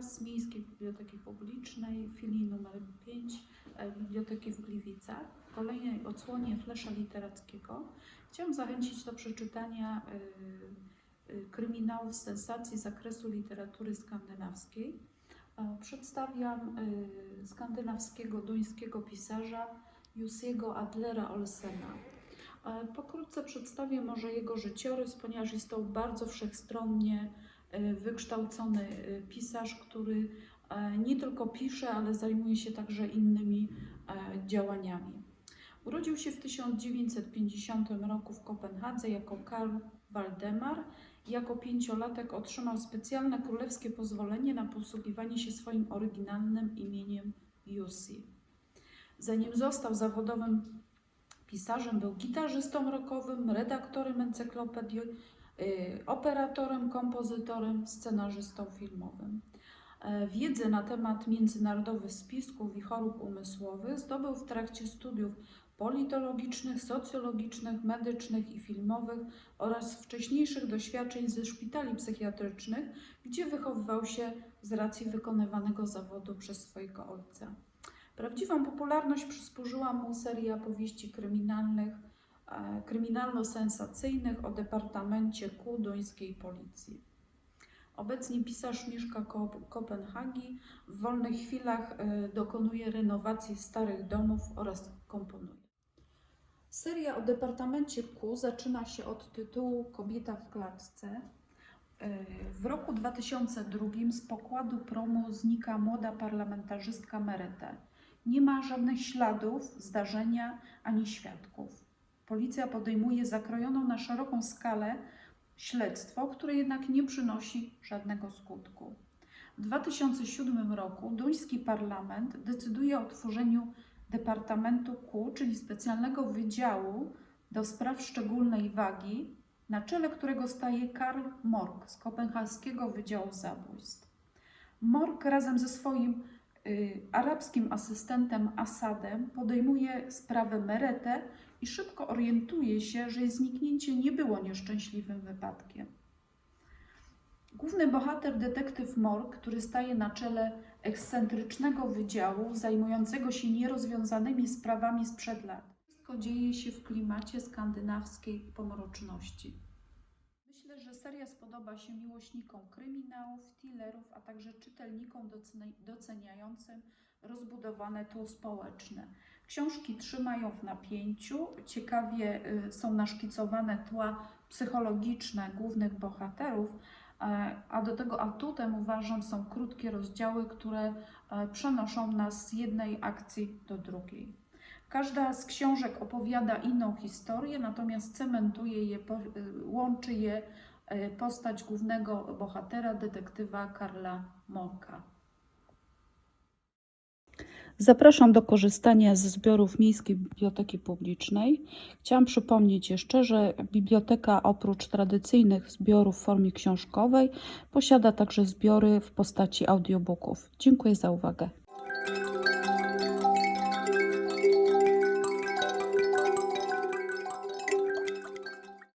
Z Miejskiej Biblioteki Publicznej, filii numer 5 e, Biblioteki w Gliwicach. W kolejnej odsłonie flesza literackiego chciałam zachęcić do przeczytania y, y, kryminałów, sensacji z zakresu literatury skandynawskiej. E, Przedstawiam skandynawskiego, duńskiego pisarza Jussiego Adlera Olsena. E, Pokrótce przedstawię może jego życiorys, ponieważ jest to bardzo wszechstronnie e, wykształcony e, pisarz, który e, nie tylko pisze, ale zajmuje się także innymi e, działaniami. Urodził się w 1950 roku w Kopenhadze jako Karl Waldemar. Jako pięciolatek otrzymał specjalne królewskie pozwolenie na posługiwanie się swoim oryginalnym imieniem Jussi. Zanim został zawodowym pisarzem, był gitarzystą rockowym, redaktorem encyklopedii, operatorem, kompozytorem, scenarzystą filmowym. E, Wiedzę na temat międzynarodowych spisków i chorób umysłowych zdobył w trakcie studiów politologicznych, socjologicznych, medycznych i filmowych oraz wcześniejszych doświadczeń ze szpitali psychiatrycznych, gdzie wychowywał się z racji wykonywanego zawodu przez swojego ojca. Prawdziwą popularność przysporzyła mu seria powieści kryminalnych, kryminalno-sensacyjnych o departamencie Q duńskiej policji. Obecnie pisarz mieszka koło Kopenhagi. W wolnych chwilach e, dokonuje renowacji starych domów oraz komponuje. Seria o departamencie Q zaczyna się od tytułu Kobieta w klatce. E, W roku 2002 z pokładu promu znika młoda parlamentarzystka Merete. Nie ma żadnych śladów zdarzenia ani świadków. Policja podejmuje zakrojoną na szeroką skalę śledztwo, które jednak nie przynosi żadnego skutku. W 2007 roku duński parlament decyduje o tworzeniu Departamentu Q, czyli specjalnego wydziału do spraw szczególnej wagi, na czele którego staje Karl Mork z kopenhaskiego Wydziału Zabójstw. Mork razem ze swoim arabskim asystentem Asadem podejmuje sprawę Merete i szybko orientuje się, że jej zniknięcie nie było nieszczęśliwym wypadkiem. Główny bohater, detektyw Mork, który staje na czele ekscentrycznego wydziału zajmującego się nierozwiązanymi sprawami sprzed lat. Wszystko dzieje się w klimacie skandynawskiej pomroczności. Seria spodoba się miłośnikom kryminałów, thrillerów, a także czytelnikom docenia- doceniającym rozbudowane tło społeczne. Książki trzymają w napięciu, ciekawie y, są naszkicowane tła psychologiczne głównych bohaterów, e, a do tego atutem uważam są krótkie rozdziały, które e, przenoszą nas z jednej akcji do drugiej. Każda z książek opowiada inną historię, natomiast cementuje je, y, łączy je postać głównego bohatera, detektywa Karla Morka. Zapraszam do korzystania ze zbiorów Miejskiej Biblioteki Publicznej. Chciałam przypomnieć jeszcze, że biblioteka oprócz tradycyjnych zbiorów w formie książkowej posiada także zbiory w postaci audiobooków. Dziękuję za uwagę.